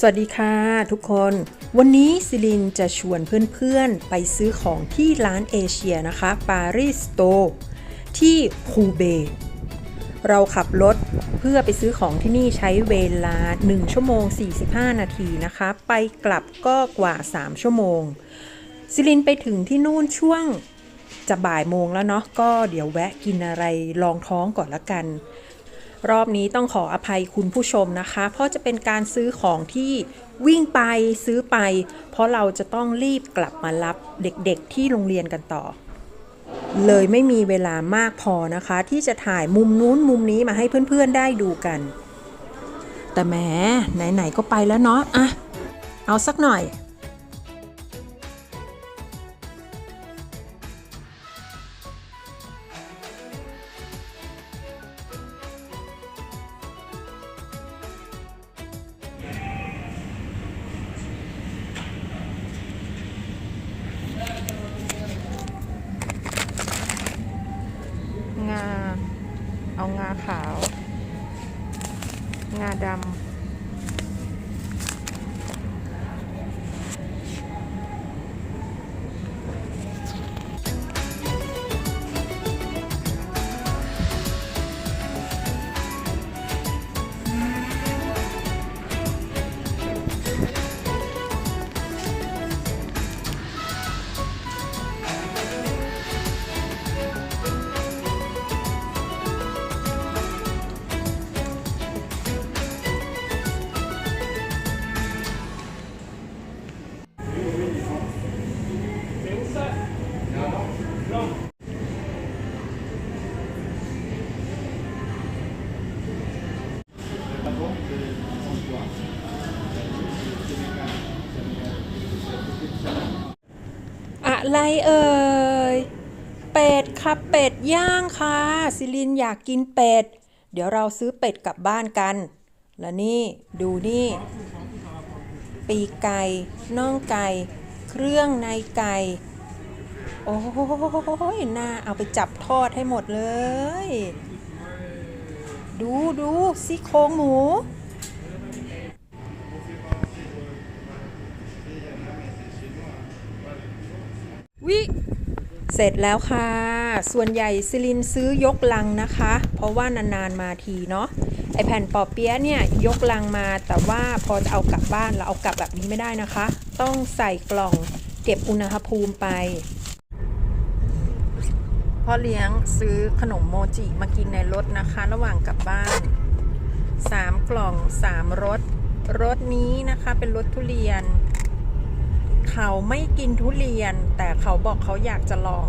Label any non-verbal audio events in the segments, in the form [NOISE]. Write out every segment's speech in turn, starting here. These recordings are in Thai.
สวัสดีค่ะทุกคน วันนี้ซิลินจะชวนเพื่อนๆ ไปซื้อของที่ร้านเอเชียนะคะปารีสโตที่คูเบ เราขับรถเพื่อไปซื้อของที่นี่ใช้เวลา 1 ชั่วโมง 45 นาทีนะคะ ไปกลับก็กว่า 3 ชั่วโมง ซิลินไปถึงที่นู่นช่วงจะบ่ายโมงแล้วเนาะก็เดี๋ยวแวะกินอะไรลองท้องก่อนละกัน รอบนี้ต้องขออภัยคุณผู้ชมนะคะ เพราะจะเป็นการซื้อของที่วิ่งไปซื้อไป เพราะเราจะต้องรีบกลับมารับเด็กๆที่โรงเรียนกันต่อ เลยไม่มีเวลามากพอนะคะ ที่จะถ่ายมุมนู้นมุมนี้มาให้เพื่อนๆได้ดูกัน แต่แหมไหนๆก็ไปแล้วเนาะอะเอาสักหน่อย อะไรเอ่ย เป็ดค่ะเป็ดย่างค่ะซิลินอยากกินเป็ด เดี๋ยวเราซื้อเป็ดกลับบ้านกัน แล้วนี่ดูนี่ ปีกไก่น่องไก่ เครื่องในไก่ โอ้ยน่าเอาไปจับทอดให้หมดเลย ดูดูซี่โครงหมู วิ เสร็จแล้วค่ะ ส่วนใหญ่ซิลินซื้อยกลังนะคะ เพราะว่านานๆมาทีเนาะ ไอแผ่นปอเปี๊ยะเนี่ยยกลังมา แต่ว่าพอจะเอากลับบ้านเราเอากลับแบบนี้ไม่ได้นะคะ ต้องใส่กล่องเก็บอุณหภูมิไป พ่อเลี้ยงซื้อขนมโมจิมากินในรถนะคะ ระหว่างกลับบ้าน 3 กล่อง 3รส รสนี้นะคะเป็นรสทุเรียน เขาไม่กินทุเรียน แต่เขาบอกเขาอยากจะลอง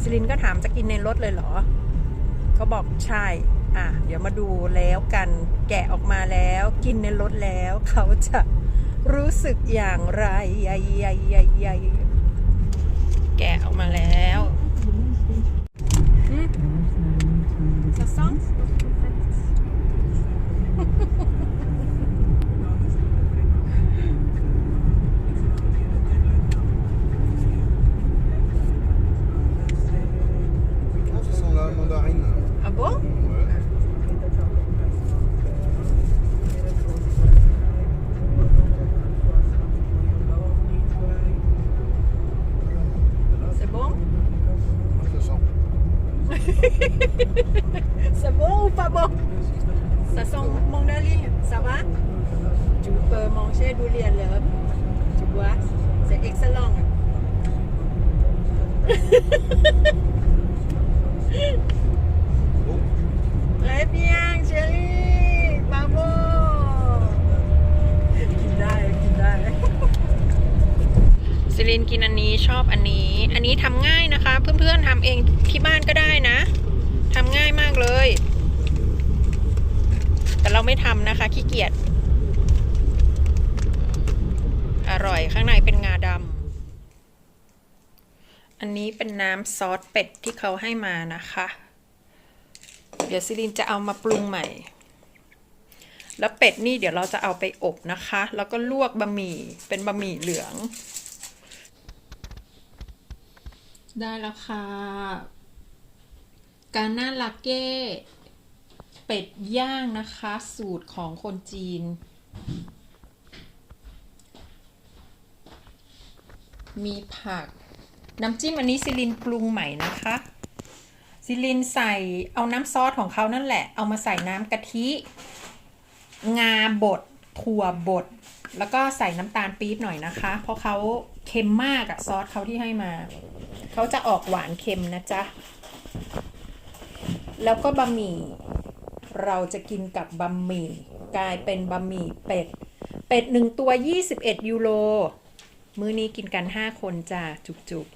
ซิลินก็ถามจะกินในรถเลยเหรอเขาบอกใช่ อะ เดี๋ยวมาดูแล้วกันแกะออกมาแล้ว กินในรถแล้ว เขาจะรู้สึกอย่างไรใหญ่ใหญ่ใหญ่ Ouais. C'est bon? [LAUGHS] C'est bon ou pas bon? Ça sent mandarine, ça va? Tu peux manger durian là Tu vois C'est excellent. [LAUGHS] Très bien chérie Bravo กินได้กินได้ซิลินกินอันนี้ชอบอันนี้ อันนี้ทำง่ายนะคะ เพื่อนๆทำเองที่บ้านก็ได้นะทำง่ายมากเลย แต่เราไม่ทำนะคะขี้เกียจอร่อยข้างในเป็นงาดำอันนี้เป็นน้ำซอสเป็ดที่เขาให้มานะคะ เดี๋ยวซิลินจะเอามาปรุงใหม่ แล้วเป็ดนี่เดี๋ยวเราจะเอาไปอบนะคะ แล้วก็ลวกบะหมี่เป็นบะหมี่เหลือง ได้แล้วค่ะ การน่าลักเก้เป็ดย่างนะคะ สูตรของคนจีน มีผัก น้ำจิ้มอันนี้ซิลินปรุงใหม่นะคะ ซิลินใส่เอาน้ำซอสของเขานั่นแหละ เอามาใส่น้ำกะทิ งาบดถั่วบด แล้วก็ใส่น้ำตาลปี๊บหน่อยนะคะ เพราะเขาเค็มมากอะซอสเขาที่ให้มา เขาจะออกหวานเค็มนะจ๊ะ แล้วก็บะหมี่ เราจะกินกับบะหมี่ กลายเป็นบะหมี่เป็ด เป็ดหนึ่งตัว 21 ยูโร มื้อนี้กินกัน 5 คนจ้าจุกๆ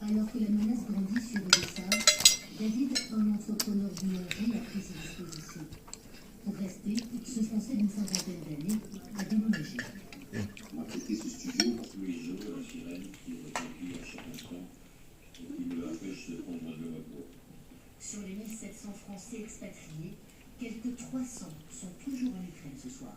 Alors que la menace grandit sur le Sahel, David, un entrepreneur du Nord, a pris ses dispositions. Pour rester, ce Français d'une cinquantaine d'années a déménagé. On ce studio à chaque instant et qui de prendre Sur les 1700 Français expatriés, quelques 300 soir.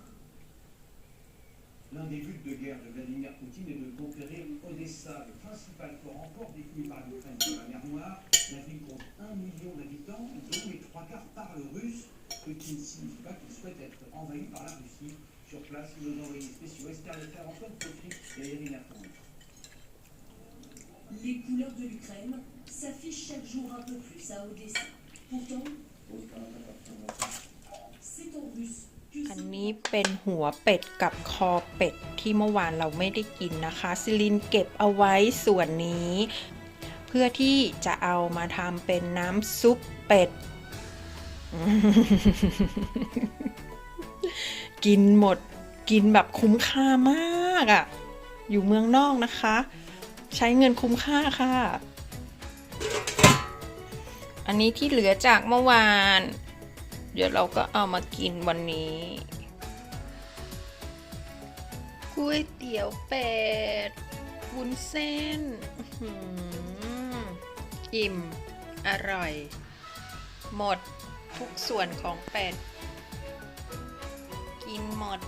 L'un des buts de guerre de Vladimir Poutine est de conquérir Odessa, le principal port encore détenu par l'Ukraine sur la mer Noire. La ville compte 1 million d'habitants, dont les trois quarts parlent russe, ce qui ne signifie pas qu'il souhaite être envahi par la Russie. Sur place, nos envoyés spéciaux Esther Leclerc, Antoine Potry et Irina. Les couleurs de l'Ukraine s'affichent chaque jour un peu plus à Odessa. Pourtant, c'est en russe อันนี้เป็นหัวเป็ดกับคอเป็ดที่เมื่อวานเราไม่ได้กินนะคะ ซิลินเก็บเอาไว้ส่วนนี้ เพื่อที่จะเอามาทำเป็นน้ำซุปเป็ด กินหมดกินแบบคุ้มค่ามากอะ่ะ อยู่เมืองนอกนะคะ ใช้เงินคุ้มค่าค่ะ อันนี้ที่เหลือจากเมื่อวาน เดี๋ยวเราก็เอามากินวันนี้ก๋วยเตี๋ยวเป็ดวุ้นเส้นอื้มอิ่ม อร่อย หมดทุกส่วนของเป็ด กินหมด